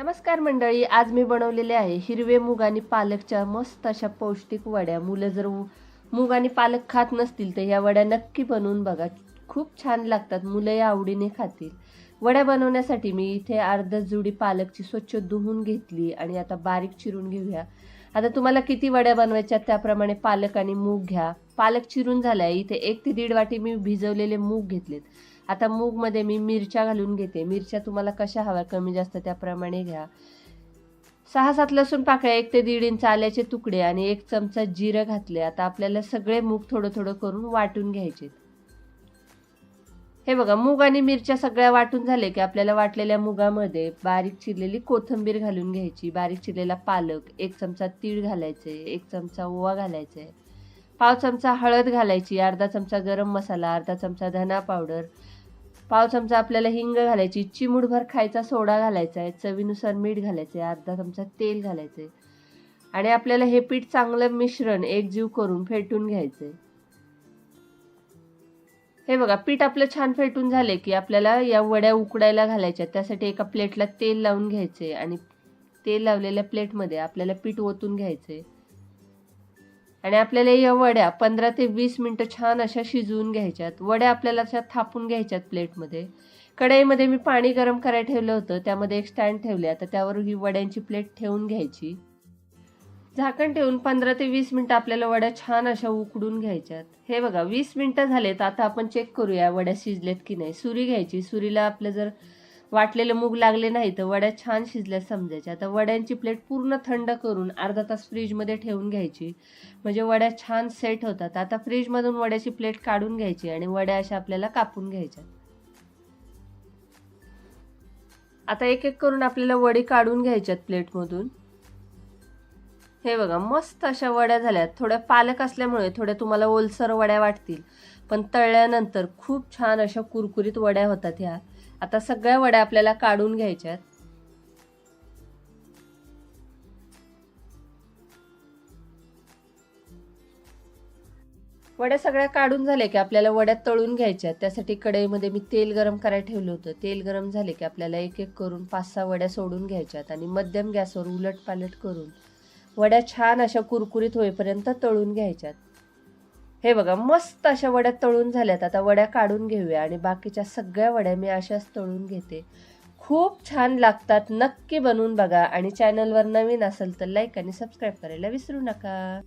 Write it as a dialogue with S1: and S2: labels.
S1: नमस्कार मंडळी आज मी बनवलेले आहे हिरवे मूग आणि पालकच्या मस्त अशा पौष्टिक वड्या. मुलं जर मूग आणि पालक खात नसतील तर या वड्या नक्की बनवून बघा. खूप छान लागतात मुलं या आवडीने खातील. वड्या बनवण्यासाठी मी इथे अर्धा जुडी पालकची स्वच्छ धुवून घेतली आणि आता बारीक चिरून घेऊया. आता तुम्हाला किती वड्या बनवायच्या त्याप्रमाणे पालक आणि मूग घ्या. पालक चिरून झालाय इथे एक ते दीड वाटी मी भिजवलेले मूग घेतलेत. आता मूगमध्ये मी मिरच्या घालून घेते. मिरच्या तुम्हाला कशा हव्या? कमी जास्त त्याप्रमाणे घ्या. सहा सात लसूण पाकळ्या एक ते दीड इंच आल्याचे तुकडे आणि एक चमचा जिरं घातले. आता आपल्याला सगळे मूग थोडं थोडं करून वाटून घ्यायचे. हे बघा मूग आणि मिरच्या सगळ्या वाटून झाले की आपल्याला वाटलेल्या मुगामध्ये बारीक चिरलेली कोथिंबीर घालून घ्यायची. बारीक चिरलेला पालक एक चमचा तीळ घालायचे एक चमचा ओवा घालायचे पाव चमचा हळद घालायची अर्धा चमचा गरम मसाला अर्धा चमचा धना पावडर पाव चमचा आपल्याला हिंग घालायची चिमूटभर खायचा सोडा घालायचा आहे चवीनुसार मीठ घालायचे अर्धा चमचा तेल घालायचे आणि आपल्याला हे पीठ चांगलं मिश्रण एकजीव करून फेटून घ्यायचे हे बघा पीठ आपलं छान फेटून झाले की आपल्याला या वड्या उकडायला घालायच्या त्यासाठी एका प्लेटला तेल लावून घ्यायचे आणि तेल लावलेल्या प्लेटमध्ये आपल्याला पीठ ओतून घ्यायचे आणि आपल्याला या वड्या पंधरा ते वीस मिनटं छान अशा शिजवून घ्यायच्यात. वड्या आपल्याला अशा थापून घ्यायच्यात प्लेटमध्ये. कढईमध्ये मी पाणी गरम करायला ठेवलं होतं. त्यामध्ये एक स्टँड ठेवले. आता त्यावर ही वड्यांची प्लेट ठेवून घ्यायची. झाकण ठेवून पंधरा ते वीस मिनटं आपल्याला वड्या छान अशा उकडून घ्यायच्यात. हे बघा वीस मिनटं झालेत. आता आपण चेक करूया वड्या शिजलेत की नाही. सुरी घ्यायची. सुरीला आपलं जर वाटलेले मूग लागले नाही तर वड्या छान शिजल्या समजायच्या. आता वड्यांची प्लेट पूर्ण थंड करून अर्धा तास फ्रीजमध्ये ठेवून घ्यायची. म्हणजे वड्या छान सेट होतात. आता फ्रीजमधून वड्याची प्लेट काढून घ्यायची आणि वड्या अशा आपल्याला कापून घ्यायच्या. आता एक एक करून आपल्याला वडी काढून घ्यायच्यात प्लेटमधून हे बघा मस्त अशा वड्या झाल्यात थोड्या पालक असल्यामुळे थोड्या तुम्हाला ओलसर वड्या वाटतील. पण तळल्यानंतर खूप छान अशा कुरकुरीत वड्या होतात ह्या. आता सगळ्या वड्या आपल्याला काढून घ्यायच्यात. वड्या सगळ्या काढून झाल्या की आपल्याला वड्या तळून घ्यायच्या त्यासाठी कढईमध्ये मी तेल गरम करायला ठेवलं होतं. तेल गरम झाले की आपल्याला एक एक करून पाच सहा वड्या सोडून घ्यायच्यात आणि मध्यम गॅसवर उलट पालट करून वड्या छान अशा कुरकुरीत होईपर्यंत तळून घ्यायच्यात. हे बघा मस्त अशा वड्या तळून झाल्यात. आता वड्या काढून घेऊया आणि बाकीच्या सगळ्या वड्या मी अशाच तळून घेते. खूप छान लागतात नक्की बनवून बघा. आणि चॅनलवर नवीन असेल तर लाईक आणि सबस्क्राईब करायला विसरू नका.